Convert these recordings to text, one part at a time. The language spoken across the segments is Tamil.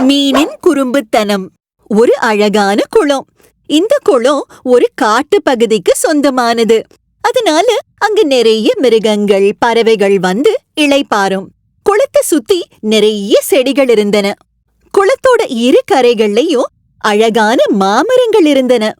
மீனின் குறும்புத்தனம். ஒரு அழகான குளம். இந்த குளம் ஒரு காட்டு பகுதிக்கு சொந்தமானது. அதனால அங்க நிறைய மிருகங்கள் பறவைகள் வந்து இளைப்பாரும் குளத்தை சுத்தி நிறைய செடிகள் இருந்தன. குளத்தோட இரு கரைகள்லயும் அழகான மாமரங்கள் இருந்தன.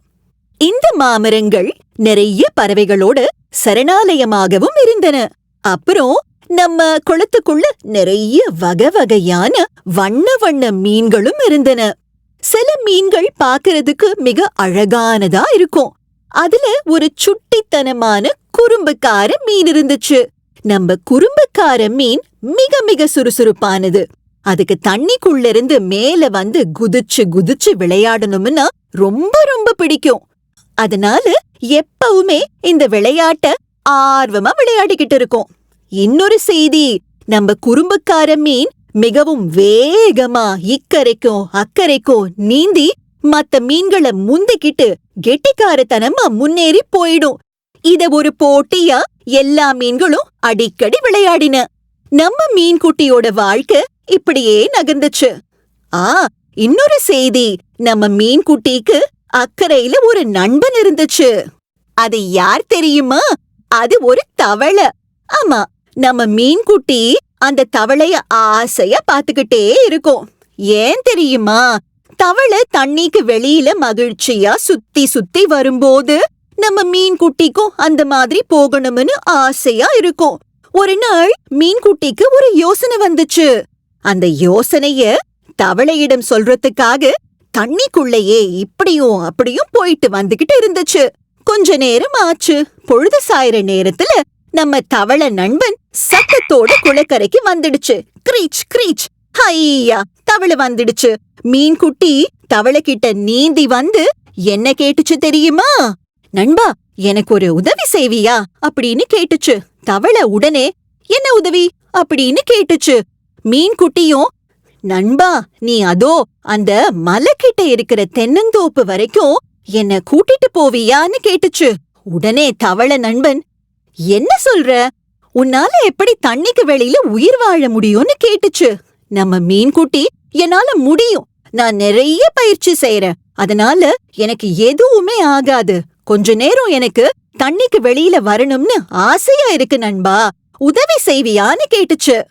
இந்த மாமரங்கள் நிறைய பறவைகளோட சரணாலயமாகவும் இருந்தன. அப்புறம் நம்ம குளத்துக்குள்ள நிறைய வகை வகையான வண்ண வண்ண மீன்களும் இருந்தன. சில மீன்கள் பாக்குறதுக்கு மிக அழகானதா இருக்கும். அதுல ஒரு சுட்டித்தனமான குறும்புக்கார மீன் இருந்துச்சு. நம்ம குறும்புக்கார மீன் மிக மிக சுறுசுறுப்பானது. அதுக்கு தண்ணிக்குள்ள இருந்து மேல வந்து குதிச்சு குதிச்சு விளையாடணும்னா ரொம்ப ரொம்ப பிடிக்கும். அதனால எப்பவுமே இந்த விளையாட்ட ஆர்வமா விளையாடிக்கிட்டு இருக்கும். இன்னொரு செய்தி. நம்ம குறும்புக்கார மீன் மிகவும் வேகமா இக்கரைக்கும் அக்கறைக்கும் நீந்தி மத்த மீன்களை முந்திக்கிட்டு கெட்டிக்காரத்தனமா முன்னேறி போயிடும். இத ஒரு போட்டியா எல்லா மீன்களும் அடிக்கடி விளையாடின. நம்ம மீன்குட்டியோட வாழ்க்கை இப்படியே நகர்ந்துச்சு. ஆ இன்னொரு செய்தி. நம்ம மீன்குட்டிக்கு அக்கறையில ஒரு நண்பன் இருந்துச்சு. அது யார் தெரியுமா? அது ஒரு தவளை. ஆமா நம்ம மீன்குட்டி அந்த தவளைய ஆசையா பாத்துக்கிட்டே இருக்கும். ஏன் தெரியுமா? தவளை தண்ணிக்கு வெளியில மகிழ்ச்சியா சுத்தி சுத்தி வரும்போது நம்ம மீன்குட்டிக்கும் அந்த மாதிரி போகணும்னு ஆசையா இருக்கும். ஒரு நாள் மீன்குட்டிக்கு ஒரு யோசனை வந்துச்சு. அந்த யோசனைய தவளையிடம் சொல்றதுக்காக தண்ணிக்குள்ளேயே இப்படியும் அப்படியும் போயிட்டு வந்துகிட்டு இருந்துச்சு. கொஞ்ச நேரம் ஆச்சு. பொழுது சாயிற நேரத்துல நம்ம தவள நண்பன் சத்தத்தோட குளக்கரைக்கு வந்துடுச்சு. கிரீச் கிரீச். ஹையா தவளை வந்துடுச்சு. மீன்குட்டி தவளை கிட்ட நீந்தி வந்து என்ன கேட்டுச்சு தெரியுமா? நண்பா எனக்கு ஒரு உதவி செய்வியா? அப்படின்னு கேட்டுச்சு. தவளை உடனே என்ன உதவி? அப்படின்னு கேட்டுச்சு. மீன்குட்டியும் நண்பா நீ அதோ அந்த மலைக்கிட்ட இருக்கிற தென்னந்தோப்பு வரைக்கும் என்ன கூட்டிட்டு போவியான்னு கேட்டுச்சு. உடனே தவள நண்பன் என்ன சொல்ற? உன்னால எப்படி தண்ணிக்கு வெளியில உயிர் வாழ முடியும்னு கேட்டுச்சு. நம்ம மீன்குட்டி என்னால முடியும். நான் நிறைய பயிற்சி செய்யறேன் அதனால எனக்கு எதுவுமே ஆகாது. கொஞ்ச நேரம் எனக்கு தண்ணிக்கு வெளியில வரணும்னு ஆசையா இருக்கு நண்பா. உதவி செய்வியான்னு கேட்டுச்சு.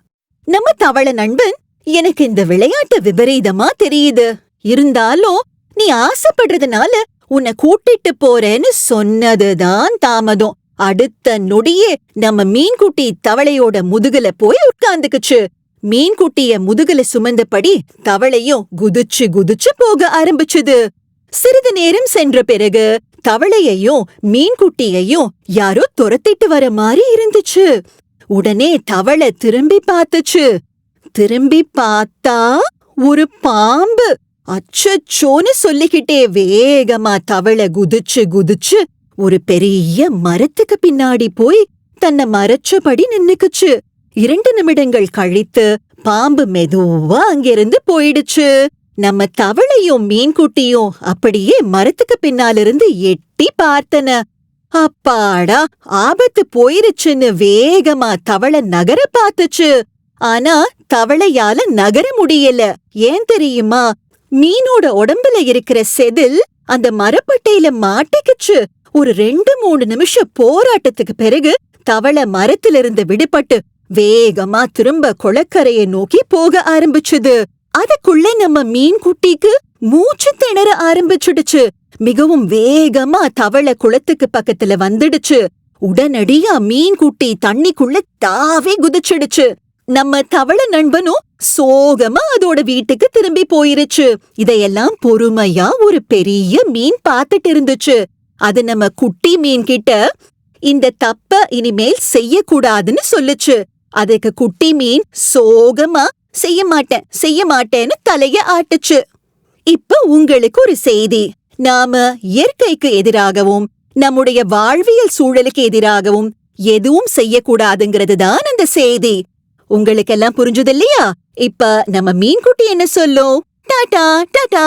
நம்ம தவள நண்பன் எனக்கு இந்த விளையாட்டு விபரீதமா தெரியுது. இருந்தாலும் நீ ஆசைப்படுறதுனால உன்னை கூட்டிட்டு போறேன்னு சொன்னதுதான் தாமதம். அடுத்த நொடியே நம்ம மீன்குட்டி தவளையோட முதுகுல போய் உட்கார்ந்துக்குச்சு. மீன்குட்டிய முதுகுல சுமந்தபடி தவளையும் குதிச்சு குதிச்சு போக ஆரம்பிச்சுது. சிறிது நேரம் சென்ற பிறகு தவளையையும் மீன்குட்டியையும் யாரோ துரத்திட்டு வர மாதிரி இருந்துச்சு. உடனே தவளை திரும்பி பார்த்துச்சு. திரும்பி பார்த்தா ஒரு பாம்பு. அச்சச்சோன்னு சொல்லிக்கிட்டே வேகமா தவளை குதிச்சு குதிச்சு ஒரு பெரிய மரத்துக்கு பின்னாடி போய் தன்னை மறைச்சபடி நின்னுக்குச்சு. இரண்டு நிமிடங்கள் கழித்து பாம்பு மெதுவா அங்கிருந்து போயிடுச்சு. நம்ம தவளையும் மீன்குட்டியும் அப்படியே மரத்துக்கு பின்னாலிருந்து எட்டி பார்த்தன. அப்பாடா ஆபத்து போயிருச்சுன்னு வேகமா தவளை நகர பார்த்துச்சு. ஆனா தவளையால நகர முடியல. ஏன் தெரியுமா? மீனோட உடம்புல இருக்கிற செதில் அந்த மரப்பட்டையில மாட்டிக்குச்சு. ஒரு ரெண்டு மூணு நிமிஷம் போராட்டத்துக்கு பிறகு தவளை மரத்திலிருந்து விடுபட்டு வேகமா திரும்ப குளக்கரையை நோக்கி போக ஆரம்பிச்சது. அதுக்குள்ள நம்ம மீன் குட்டிக்கு மூச்சு திணற ஆரம்பிச்சுடுச்சு. மிகவும் வேகமா தவளை குளத்துக்கு பக்கத்துல வந்துடுச்சு. உடனடியா மீன் குட்டி தண்ணிக்குள்ள தாவே குதிச்சிடுச்சு. நம்ம தவள நண்பனும் சோகமா அதோட வீட்டுக்கு திரும்பி போயிருச்சு. இதையெல்லாம் பொறுமையா ஒரு பெரிய மீன் பார்த்துட்டு இருந்துச்சு. அது நம்ம குட்டி மீன் கிட்ட இந்த தப்ப இனிமேல் செய்யக்கூடாதுன்னு சொல்லுச்சு. அதுக்கு குட்டி மீன் சோகமா செய்ய மாட்டேன் செய்ய மாட்டேன்னு தலைய ஆட்டுச்சு. இப்ப உங்களுக்கு ஒரு செய்தி. நாம இயற்கைக்கு எதிராகவும் நம்முடைய வாழ்வியல் சூழலுக்கு எதிராகவும் எதுவும் செய்யக்கூடாதுங்கிறது தான் அந்த செய்தி. உங்களுக்கெல்லாம் புரிஞ்சுது இல்லையா? இப்ப நம்ம மீன்குட்டி என்ன சொல்லும்? டாடா டாடா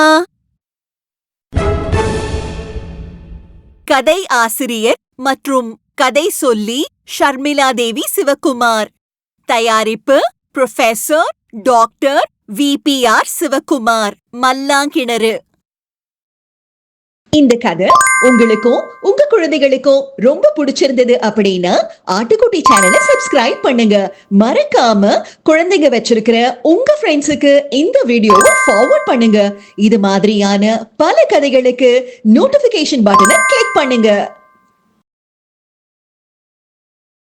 கதை ஆசிரியர் மற்றும் கதை சொல்லி ஷர்மிளா தேவி சிவகுமார். தயாரிப்பு professor doctor VPR Sivakumar. Mallankinaru. இந்த கதை உங்களுக்கும் உங்க குழந்தைகளுக்கும் ரொம்ப பிடிச்சிருந்தது அப்படின்னா ஆட்டுக்குட்டி சேனலை சப்ஸ்கிரைப் பண்ணுங்க. மறக்காம குழந்தைங்க வச்சிருக்கிற உங்க ஃப்ரெண்ட்ஸுக்கு இந்த வீடியோவை ஃபார்வர்ட் பண்ணுங்க. இது மாதிரியான பல கதைகளுக்கு நோட்டிபிகேஷன் பட்டனை கிளிக் பண்ணுங்க.